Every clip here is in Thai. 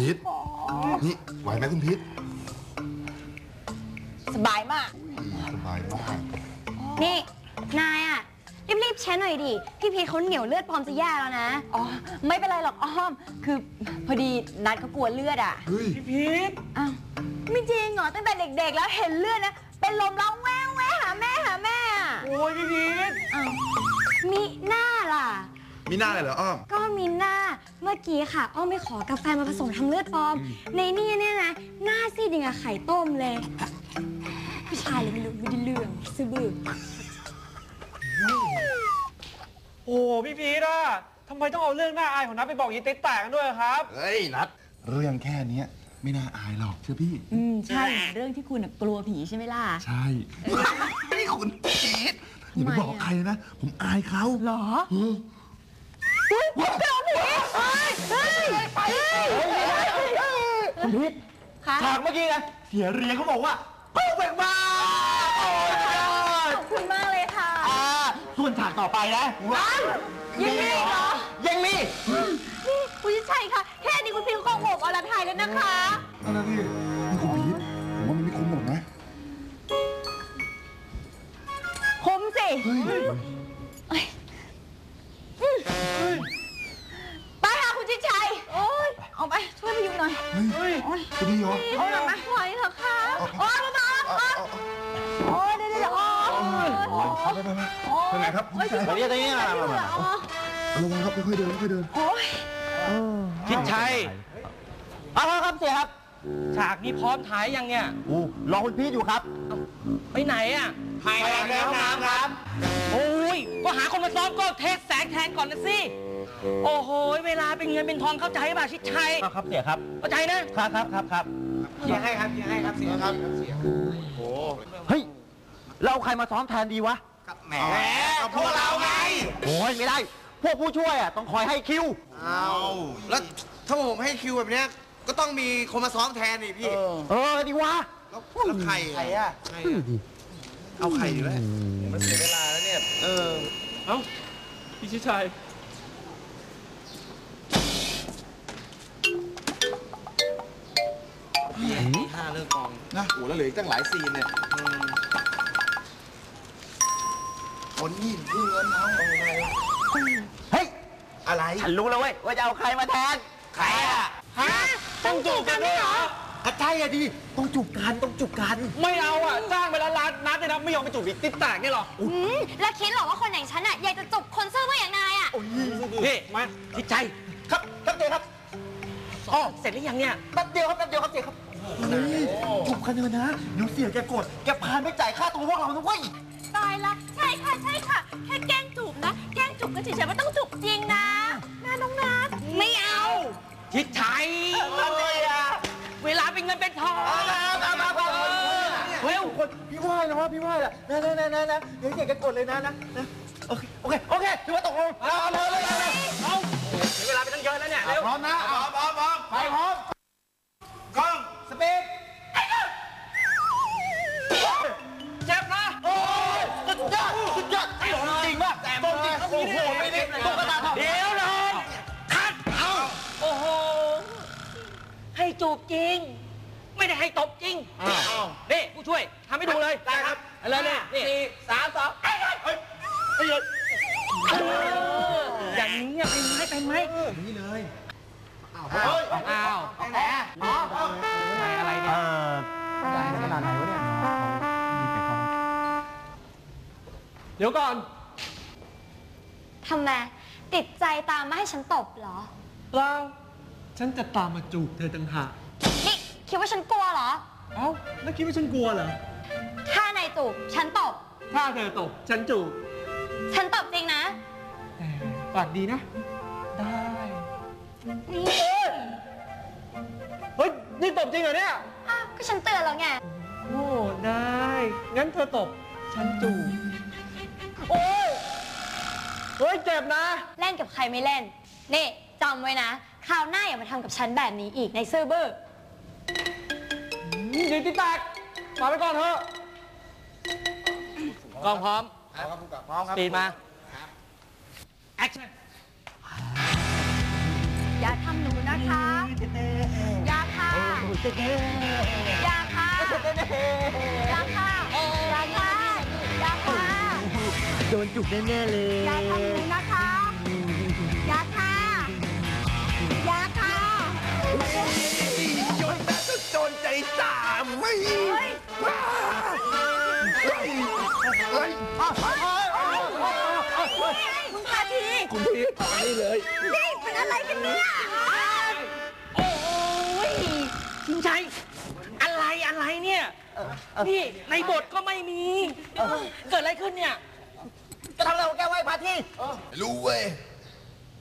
พีทนี่ไหวไหมคุณพีทสบายมาก สบายมาก นี่ นายอะรีบๆเช็ดหน่อยดิ พี่พีทเขาเหนียวเลือดปลอมจะแย่แล้วนะ อ๋อ ไม่เป็นไรหรอกอ้อม คือพอดีนัดเขากลัวเลือดอะ เฮ้ย พี่พีทอ้าวไม่จริงเหรอตั้งแต่เด็กๆ แล้วเห็นเลือดนะ เป็นลมร้องแววแววหาแม่หาแม่อะโอ้ยพี่พีทอ้าวมีหน้าล่ะ มีหน้าเลยเหรออ้อม ก็มีหน้าเมื่อกี้ค่ะ อ้อมไปขอกาแฟมาผสมทำเลือดปลอม ในนี่เนี่ยนะ หน้าซีดยังกับไข่ต้มเลยผู้ชายเลยไม่รู้ไม่ได้เรื่องซื้อบื้อโอ้พี่พีทอะทำไมต้องเอาเรื่องหน้าอายของนัทไปบอกยีติ๊กแตกกันด้วยครับ เฮ้ยนัดเรื่องแค่เนี้ยไม่น่าอายหรอกเชื่อพี่ อืมใช่เรื่องที่คุณน่ะกลัวผีใช่ไหมล่ะ ใช่นี่คุณพีทอย่าไปบอกใครนะ ผมอายเขาหรอเออ คุณพีทค่ะ ฉากเมื่อกี้นะเสียเรียงเขาบอกว่าโป๊กแบกมาโอ้ยยอดขอบคุณมากเลยค่ะ อ่าส่วนฉากต่อไปนะยังมีอีกเหรอ ยังมี นี่คุณชัยค่ะ แค่นี้คุณพี่ก็โอบอรไทยแล้วนะคะ นั่นนะพี่นี่คุณพี หน่อยเฮ้ยจะดีเหรอเอาหน่อยมาไหวเหรอคะโอ้ยมามาเอาเอาเอาโอ้ยเดี๋ยวเดี๋ยวโอ้ยเอาไปไปไปไปไหนครับคุณชายไปเรียกตรงนี้มาอยู่เหรอระวังครับค่อยๆเดินค่อยๆเดินโอ้ยชิดชัยเอาละครับเสียครับ ฉากนี้พร้อมถ่ายยังเนี่ยอู้รอคุณพีทอยู่ครับ ไปไหนอะถ่ายแล้วน้ำครับ โอ้ย ก็หาคนมาซ้อมก็เทสแสงแทนก่อนนะสิ โอ้โห เวลาเป็นเงินเป็นทองเข้าใจป่ะชิดชัย ครับเสียครับ เข้าใจนะ ครับครับครับครับเสียให้ครับเสียให้ครับเสียครับเสียเฮ้ยเราเอาใครมาซ้อมแทนดีวะแหมกับพวกเราไงโอ้ยไม่ได้ พวกผู้ช่วยอะต้องคอยให้คิวเอาแล้วถ้าผมให้คิวแบบเนี้ยก็ต้องมีคนมาซ้อมแทนนี่พี่ เออดีวะแล้วแล้วใครใครอะใครอะเอาใครอยู่แล้วมันเสียเวลาแล้วเนี่ย เออ เอ้าพี่ชิดชัย ห้าเลิกกองนะโอ้แล้วเหลืออีกตั้งหลายซีนเนี่ยคนนี่เพื่อนเอาเฮ้ย อะไร ฉันรู้แล้วเว้ยว่าจะเอาใครมาแทน ใครอะฮะ ต้องจูบกันด้วยเหรอก็ใช่อะดิ ต้องจูบกัน ต้องจูบกัน ไม่เอาอะ จ้างไปแล้วร้านนัดเนี่ยนะไม่ยอมไปจูบอีกติ๊กแตกเนี่ยหรออืมแล้วคิดเหรอว่าคนอย่างฉันอะอยากจะจบคนซื่อเมื่ออย่างนายอะนี่มาทิดใจ ครับ ครับเจ๊ครับอ๋อเสร็จหรือยังเนี่ยแป๊บเดียวครับแป๊บเดียวครับเจ๊ครับ จูบกันเถอะนะเดี๋ยวเสียแกกดแกพานไม่จ่ายค่าตัวพวกเรานะเว้ยตายละใช่ค่ะใช่ค่ะ แค่แกล้งจูบนะ แกล้งจูบก็เฉยๆไม่ต้องจูบจริงนะนะน้องนัทไม่เอาทิดชัยเวลาเป็นเงินเป็นทองเร็วคนพี่ว่านะว่าพี่ว่าอะนะนะนะนะนะเดี๋ยวเสียแกกดเลยนะนะนะโอเคโอเคโอเคถือว่าตกลงเอาเอาเลยเลยเลยเอาเสียเวลาไปตั้งเยอะแล้วเนี่ยเร็วพร้อมนะเอาพร้อมพร้อมไปพร้อมก ล้องสปีดเจ็บนะ โอ้ยสุดยอดสุดยอดไอ้หลงจริงป่ะตรงจริงโอ้โหไม่ได้ตุ๊กตาทองเดี๋ยวนะคัดเอาโอ้โห ให้จูบจริง ไม่ได้ให้ตบจริงนี่ผู้ช่วยทำให้ดูเลยได้ครับเลยเลย เดี๋ยวก่อน ทำไมติดใจตามมาให้ฉันตบเหรอเราฉันจะตามมาจูบเธอต่างหากนี่ คิดว่าฉันกลัวเหรอ เอ้า แล้วคิดว่าฉันกลัวเหรอ ถ้านายจูบฉันตบ ถ้าเธอตก ฉันจูบฉันตบจริงนะ แต่ปากดีนะ ได้ นี่เฮ้ย นี่ตบจริงเหรอเนี่ย อ้าวก็ฉันเตือนแล้วไง โอ้ ได้ งั้นเธอตบ ฉันจูบ เฮ้ยเจ็บนะ เล่นกับใครไม่เล่น นี่จำไว้นะ คราวหน้าอย่ามาทำกับฉันแบบนี้อีกในซื่อบื้อดีที่แตกมาไปก่อนเถอะกล้องพร้อมพร้อมครับปีนมาแอคชั่นอย่าทำหนูนะนะคะยาค่ะยาค่ะยาค่ะยาค่ะยาค่ะ โดนจุกแน่ๆเลยอย่าทำหนูนะคะ อย่าค่ะ อย่าค่ะโยนแม่ก็โจรใจสามไม่เฮ้ยเฮ้ยเฮ้ยคุณพาทีคุณพีทมายเลยนี่เป็นอะไรกันเนี่ยโอ้ยชิงชัยอะไรอะไรเนี่ย นี่ในบทก็ไม่มี เกิดอะไรขึ้นเนี่ย จะทำอะไรของแกไว้พาที่รู้เว้ย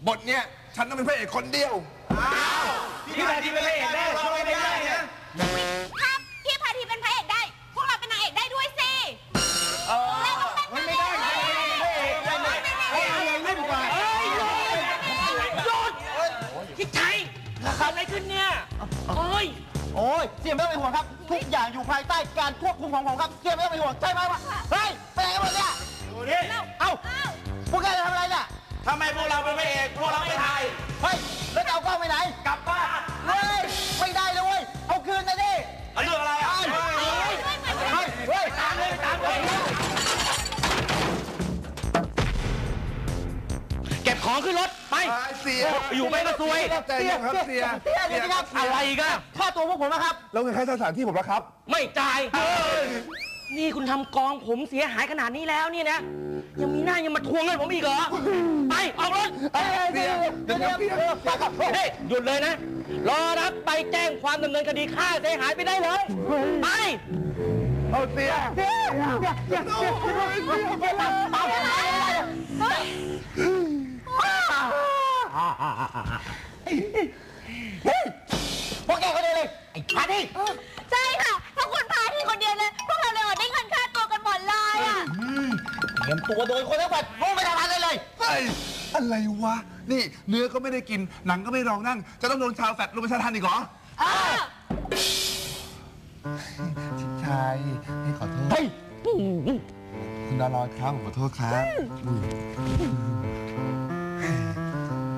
บทเนี้ยฉันต้องเป็นพระเอกคนเดียว พี่แพรที่เป็นพระเอกได้เราไม่ได้นะครับพี่พาทีเป็นพระเอกได้ พวกเราเป็นนางเอกได้ด้วยสิเราต้องเป็นนางเอกเล่นกว่าเฮ้ยหยุดหยุดชิงชัยเกิดอะไรขึ้นเนี่ยโอ้ยโอ้ยเสียไม่ต้องเป็นห่วงครับ ทุกอย่างอยู่ภายใต้การควบคุมของผมครับเสียไม่ต้องเป็นห่วงใช่ไหมวะเฮ้ยไปไหนกันหมดเนี่ยดูนี่เอ้าพ วกแกจะทำอะไรเนี่ยทำไมพวกเราเป็นพระเอกพวกเราไม่ถ่ายเฮ้ยแล้วจะเอากล้องไปไหนกลับบ้านเฮ้ยไม่ได้เลยเว้ยเอาคืนนะดิเอาเรื่องอะไรอะเฮ้ยเฮ้ยเฮ้ยตามเลยตามเลยเก็บของขึ้นรถไปเสียอยู่ไม่ก็ซวยใจเย็นครับเสียเสียเดี๋ยวนะครับอะไรอีกันค่าตัวพวกผมนะครับแล้วเงินค่าสถานที่ผมละครับ ไม่จ่าย นี่คุณทำกองผมเสียหายขนาดนี้แล้วเนี่ยนะ ยังมีหน้ายังมาทวงเงินผมอีกเหรอ ไป ออกรถเฮ้ยเดี๋ยวเดี๋ยวเดี๋ยวเดี๋ยวไปครับเฮ้ยหยุดเลยนะ รอรับไปแจ้งความดำเนินคดีค่าเสียหายไปได้เลย ไป เอาเสียพวกแกคนเดียวเลยไอ้พาที่ใช่ค่ะ รียมตัวโดยคนทั้งหมดพวกไม่ทำอะไรเลยเฮ้ยอะไรวะ นี่เนื้อก็ไม่ได้กิน หนังก็ไม่รองนั่ง จะต้องโดนชาวแฟดรุมประชาทันอีกเหรอเออชายให้ขอโทษ เฮ้ยคุณดารอยครับผมขอโทษครับอุ้ย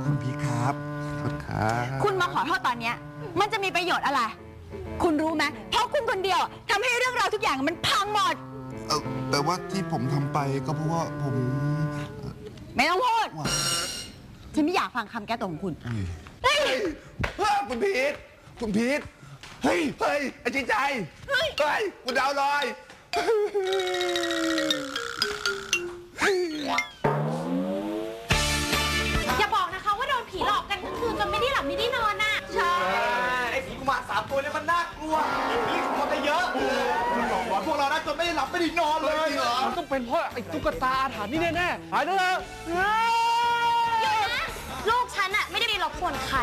คุณพีครับขอโทษครับคุณมาขอโทษตอนเนี้ย มันจะมีประโยชน์อะไร คุณรู้ไหมเพราะคุณคนเดียวทำให้เรื่องราวทุกอย่างมันพังหมด เออแต่ว่าที่ผมทำไปก็เพราะว่าผมไม่ต้องพูด ว่าฉันไม่อยากฟังคำแก้ตัวของคุณอุ้ยเฮ้ยเฮ้ยคุณพีทคุณพีทเฮ้ยเฮ้ยไอ้จิตใจเฮ้ยคุณดาวลอยอย่าบอกนะคะว่าโดนผีหลอกกันทั้งคืนจนไม่ได้หลับไม่ได้นอนน่ะ ใช่ ไอ้ผีกุมารสามตัวเนี่ยมันน่ากลัวผีคนจะเยอะ พวกเรานะจนไม่ได้หลับไม่ได้นอนเลยเหรอต้องเป็นเพราะไอ้ตุ๊กตาอาถรรพ์นี่แน่ๆหายแล้วหยุดนะลูกฉันอะไม่ได้ไปรบกวนใคร